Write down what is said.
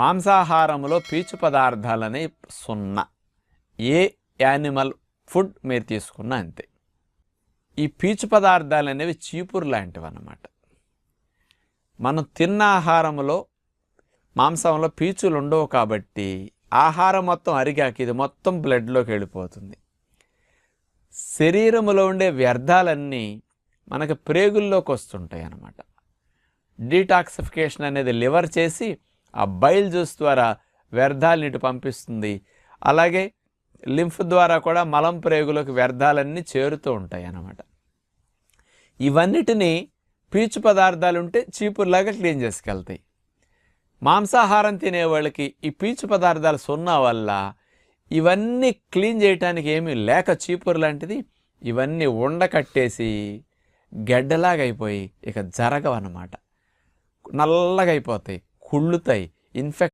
మాంసాహారంలో పీచు పదార్థాలని సున్నా. ఏ యానిమల్ ఫుడ్ మీరు తీసుకున్నా అంతే. ఈ పీచు పదార్థాలు అనేవి చీపురు లాంటివి అన్నమాట మనం తిన్న ఆహారంలో మాంసంలో పీచులు ఉండవు కాబట్టి ఆహారం మొత్తం అరిగాక ఇది మొత్తం బ్లడ్లోకి వెళ్ళిపోతుంది. శరీరంలో ఉండే వ్యర్థాలన్నీ మనకు ప్రేగుల్లోకి వస్తుంటాయి అన్నమాట డీటాక్సిఫికేషన్ అనేది లివర్ చేసి ఆ బైల్ జ్యూస్ ద్వారా వ్యర్థాలను ఇటు పంపిస్తుంది. అలాగే లింఫ్ ద్వారా కూడా మలం ప్రేగులకు వ్యర్థాలన్నీ చేరుతూ ఉంటాయి అన్నమాట. ఇవన్నిటినీ పీచు పదార్థాలు ఉంటే చీపురులాగా క్లీన్ చేసుకెళ్తాయి. మాంసాహారం తినే వాళ్ళకి ఈ పీచు పదార్థాలు సున్నా వల్ల ఇవన్నీ క్లీన్ చేయటానికి ఏమీ లేక చీపురు లాంటిది ఇవన్నీ ఉండకట్టేసి గడ్డలాగా అయిపోయి ఇక జరగవన్నమాట. నల్లగా అయిపోతాయి కుళ్ళుతాయి. ఇన్ఫెక్ట్